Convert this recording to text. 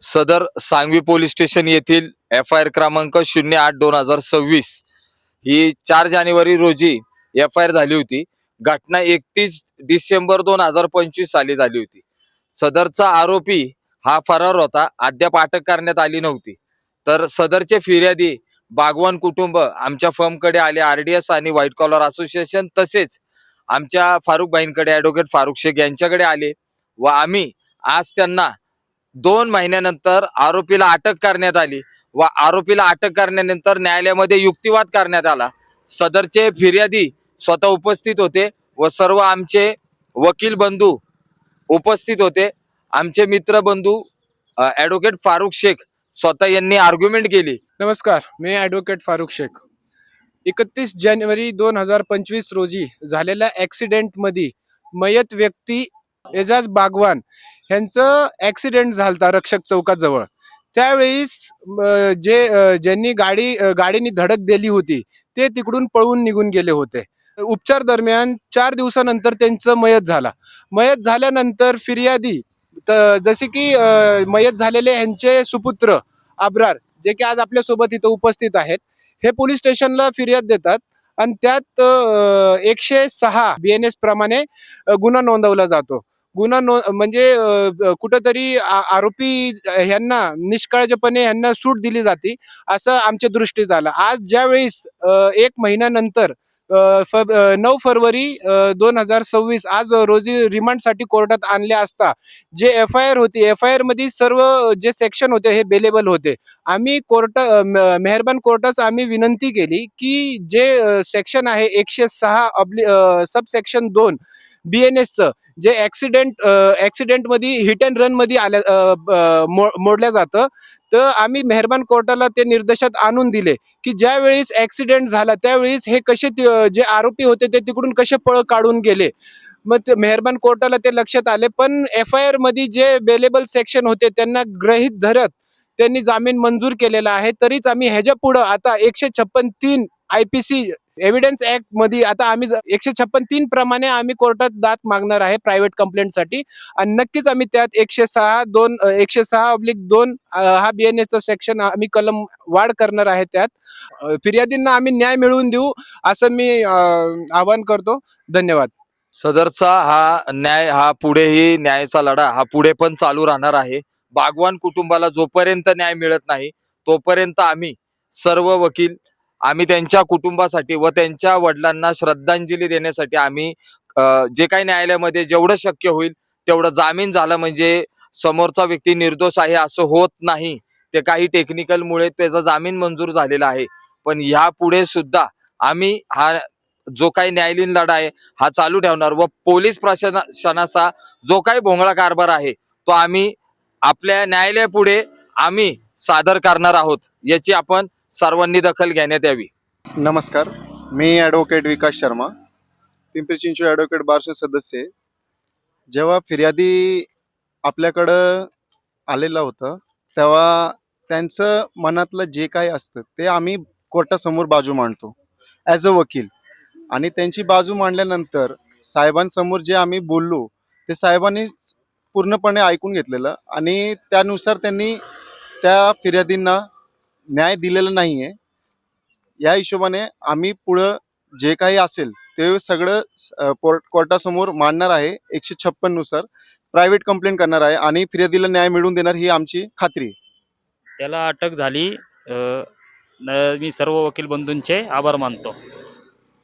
सदर Sangvi police station येथील F I R क्रमांक शून्य आठ दोन हजार सव्वीस ही चार जानेवारी रोजी एफ आय आर झाली होती. घटना एकतीस डिसेंबर दोन हजार पंचवीस साली झाली होती. सदरचा आरोपी हा फरार होता. अद्याप अटक करण्यात आली नव्हती. तर सदरचे फिर्यादी बागवान कुटुंब आमच्या फर्मकडे आले. आर डी एस आणि व्हाईट कॉलर असोसिएशन तसेच आमच्या फारुख भाईंकडे ॲडव्होकेट फारुख शेख यांच्याकडे आले व आम्ही आज त्यांना दोन महिन्यानंतर आरोपीला अटक करण्यात आली व आरोपीला अटक करण्यानंतर न्यायालयामध्ये युक्तिवाद करण्यात आला. सदरचे फिर्यादी स्वतः उपस्थित होते व सर्व आमचे वकील बंधू उपस्थित होते. आमचे मित्र बंधू ॲडव्होकेट फारुख शेख स्वतः यांनी आर्ग्युमेंट केली. नमस्कार मी ॲडव्होकेट फारुख शेख. एकतीस जानेवारी दोन हजार पंचवीस रोजी झालेल्या ॲक्सिडेंटमध्ये मयत व्यक्ती एजाज बागवान ह्यांचं ॲक्सिडेंट झालता रक्षक चौकाजवळ. त्यावेळीस जे ज्यांनी गाडी गाडीनी गाडीने धडक दिली होती ते तिकडून पळून निघून गेले होते. उपचार दरम्यान चार दिवसानंतर त्यांचं मयत झाला. मयत झाल्यानंतर फिर्यादी जसे की मयत झालेले ह्यांचे सुपुत्र आब्रार जे की आज आपल्यासोबत इथं उपस्थित आहेत हे पोलीस स्टेशनला फिर्याद देतात आणि त्यात एकशे सहा बी एन एस प्रमाणे गुन्हा नोंदवला जातो. गुन्हा नो म्हणजे कुठंतरी आरोपी ह्यांना निष्काळजपणे ह्यांना सूट दिली जाते असं आमच्या दृष्टीत आलं. आज ज्यावेळेस एक महिन्यानंतर फ- नऊ फरवरी दोन हजार सव्वीस आज रोजी रिमांडसाठी कोर्टात आणले असता जे एफ आय आर होती एफ आय आरमध्ये सर्व जे सेक्शन होते हे बेलेबल होते. आम्ही कोर्ट म- मेहरबान कोर्टास आम्ही विनंती केली की जे सेक्शन आहे एकशे सहा अब्लि सब सेक्शन दोन बी एन एसचं जे ऍक्सिडेंट ऍक्सिडेंटमध्ये हिट अँड रनमध्ये आल्या मो- मोडल्या जातं. तर आम्ही मेहरबान कोर्टाला ते निर्देशात आणून दिले की ज्या वेळेस ऍक्सिडेंट झाला त्यावेळेस हे कसे जे आरोपी होते ते तिकडून कसे पळ काढून गेले. मग ते मेहरबान कोर्टाला ते लक्षात आले पण एफ आय आरमध्ये जे बेलेबल सेक्शन होते त्यांना ग्रहित धरत त्यांनी जामीन मंजूर केलेला आहे. तरीच आम्ही ह्याच्या पुढं आता एकशे छप्पन तीन आय पी सी एव्हिडन्स ऍक्टमध्ये आता आम्ही एकशे छप्पन तीन प्रमाणे आम्ही कोर्टात दाद मागणार आहे प्रायव्हेट कंप्लेंटसाठी आणि नक्कीच आम्ही त्यात एकशे सहा दोन एकशे सहा अब्लिक दोन अ, हा बीएनएसचा सेक्शन आम्ही कलम वाढ करणार आहे त्यात. फिर्यादींना आम्ही न्याय मिळवून देऊ असं मी आवाहन करतो. धन्यवाद. सदरचा हा न्याय हा पुढेही न्यायाचा लढा हा पुढे पण चालू राहणार आहे. बागवान कुटुंबाला जोपर्यंत न्याय मिळत नाही तोपर्यंत आम्ही सर्व वकील आम्ही त्यांच्या कुटुंबासाठी व त्यांच्या वडिलांना श्रद्धांजली देण्यासाठी आम्ही जे काही न्यायालयामध्ये जेवढं शक्य होईल तेवढं जामीन झालं म्हणजे समोरचा व्यक्ती निर्दोष आहे असं होत नाही. ते काही टेक्निकलमुळे त्याचा जामीन मंजूर झालेला आहे. पण ह्या पुढे सुद्धा आम्ही हा जो काही न्यायालयीन लढा आहे हा चालू ठेवणार व पोलीस प्रशासनाचा जो काही भोंगळा कारभार आहे तो आम्ही आपल्या न्यायालयापुढे आम्ही सादर करणार आहोत याची आपण सर्वांनी दखल घेण्यात यावी. नमस्कार मी ॲडव्होकेट विकास शर्मा पिंपरी चिंचवड ॲडव्होकेट बारचे सदस्य. आहे. जेव्हा फिर्यादी आपल्याकडं आलेलं होतं तेव्हा त्यांचं मनातलं जे काही असतं ते आम्ही कोर्टासमोर बाजू मांडतो ॲज अ वकील. आणि त्यांची बाजू मांडल्यानंतर साहेबांसमोर जे आम्ही बोललो ते साहेबांनी पूर्णपणे ऐकून घेतलेलं. आणि त्यानुसार त्यांनी त्या फिर्यादींना न्याय दिलेला नाही आहे या हिशोबाने आम्ही पुढं जे काही असेल ते सगळं कोर्ट कोर्टासमोर मांडणार आहे. एकशे छप्पननुसार प्रायव्हेट कंप्लेंट करणार आहे आणि फिर्यादीला न्याय मिळवून देणार ही आमची खात्री त्याला अटक झाली. मी सर्व वकील बंधूंचे आभार मानतो.